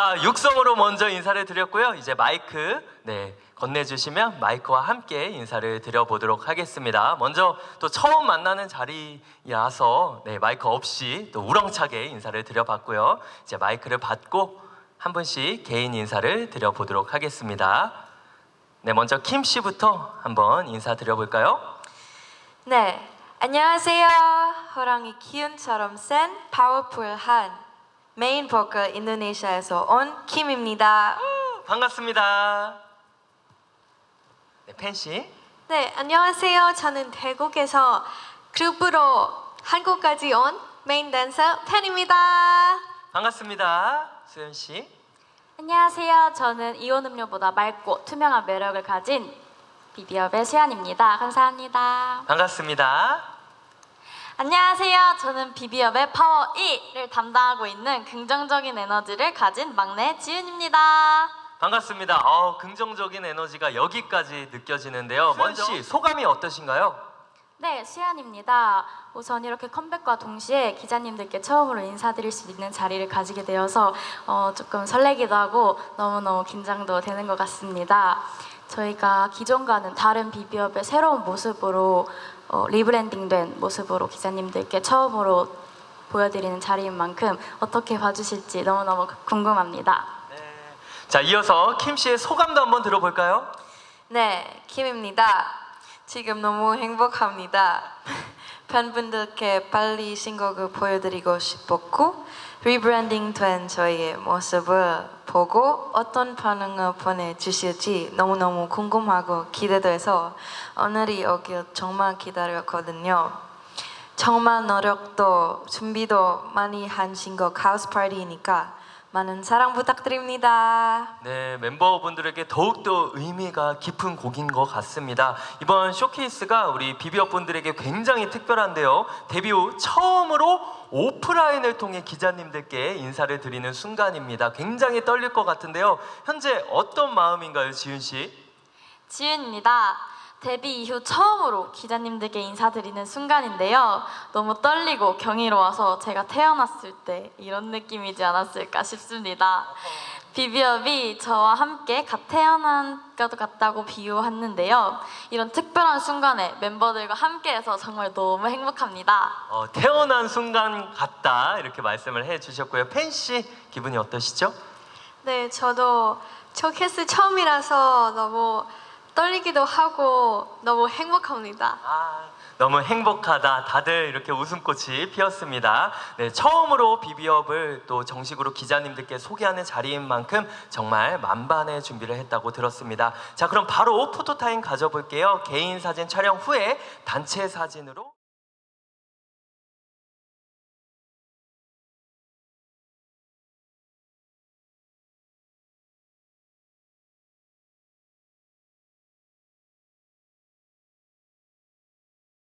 자, 육성으로 먼저 인사를 드렸고요. 이제 마이크 네, 건네주시면 마이크와 함께 인사를 드려보도록 하겠습니다. 먼저 또 처음 만나는 자리라서 네, 마이크 없이 또 우렁차게 인사를 드려봤고요. 이제 마이크를 받고 한 분씩 개인 인사를 드려보도록 하겠습니다. 네, 먼저 킴 씨부터 한번 인사 드려볼까요? 네, 안녕하세요. 호랑이 기운처럼 센 파워풀한 메인 보컬 인도네시아에서 온 킴입니다. 반갑습니다. 네, 팬 씨. 네, 안녕하세요. 저는 태국에서 그룹으로 한국까지 온 메인 댄서 팬입니다. 반갑습니다. 수현 씨. 안녕하세요. 저는 이온 음료보다 맑고 투명한 매력을 가진 비비업의 수연입니다. 감사합니다. 반갑습니다. 안녕하세요. 저는 비비업의 파워 2를 담당하고 있는 긍정적인 에너지를 가진 막내 지은입니다. 반갑습니다. 어, 긍정적인 에너지가 여기까지 느껴지는데요. 먼 씨, 소감이 어떠신가요? 네, 수연입니다. 우선 이렇게 컴백과 동시에 기자님들께 처음으로 인사드릴 수 있는 자리를 가지게 되어서 어, 조금 설레기도 하고 너무너무 긴장도 되는 것 같습니다. 저희가 기존과는 다른 비비업의 새로운 모습으로 어, 리브랜딩된 모습으로 기자님들께 처음으로 보여드리는 자리인 만큼 어떻게 봐주실지 너무너무 궁금합니다. 네. 자, 이어서 킴 씨의 소감도 한번 들어볼까요? 네, 킴입니다. 지금 너무 행복합니다. 팬분들께 빨리 신곡을 보여드리고 싶었고 리브랜딩 된 저희의 모습을 보고 어떤 반응을 보내주실지 너무너무 궁금하고 기대돼서 오늘이 오길 정말 기다렸거든요. 정말 노력도 준비도 많이 한 신곡 하우스 파티니까 많은 사랑 부탁드립니다. 네, 멤버분들에게 더욱더 의미가 깊은 곡인 것 같습니다. 이번 쇼케이스가 우리 비비업 분들에게 굉장히 특별한데요. 데뷔 후 처음으로 오프라인을 통해 기자님들께 인사를 드리는 순간입니다. 굉장히 떨릴 것 같은데요. 현재 어떤 마음인가요, 지윤 씨? 지윤입니다. 데뷔 이후 처음으로 기자님들께 인사드리는 순간인데요. 너무 떨리고 경이로워서 제가 태어났을 때 이런 느낌이지 않았을까 싶습니다. 비비업이 저와 함께 갓 태어난 것 같다고 비유했는데요. 이런 특별한 순간에 멤버들과 함께해서 정말 너무 행복합니다. 어, 태어난 순간 같다 이렇게 말씀을 해주셨고요. 팬 씨 기분이 어떠시죠? 네, 저도 쇼케이스 처음이라서 너무 떨리기도 하고 너무 행복합니다. 아, 너무 행복하다. 다들 이렇게 웃음꽃이 피었습니다. 네, 처음으로 비비업을 또 정식으로 기자님들께 소개하는 자리인 만큼 정말 만반의 준비를 했다고 들었습니다. 자, 그럼 바로 포토타임 가져볼게요. 개인 사진 촬영 후에 단체 사진으로.